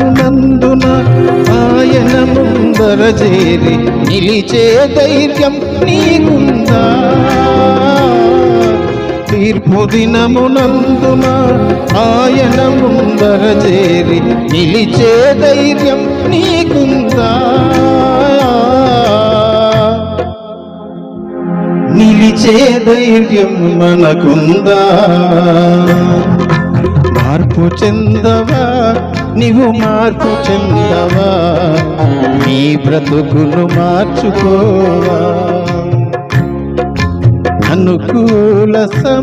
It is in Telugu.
నందున ఆయన ముందర చేరి నిలిచే ధైర్యం నీకుందా? తీర్పు దినమునందున ఆయన ముందర చేరి నిలిచే ధైర్యం నీకుందా? నిలిచే ధైర్యం మనకుందా? మార్పు చెందవా? నీవు మార్పు చెందవా? నీ బ్రతుకును మార్చుకోవా? అనుకూల సమ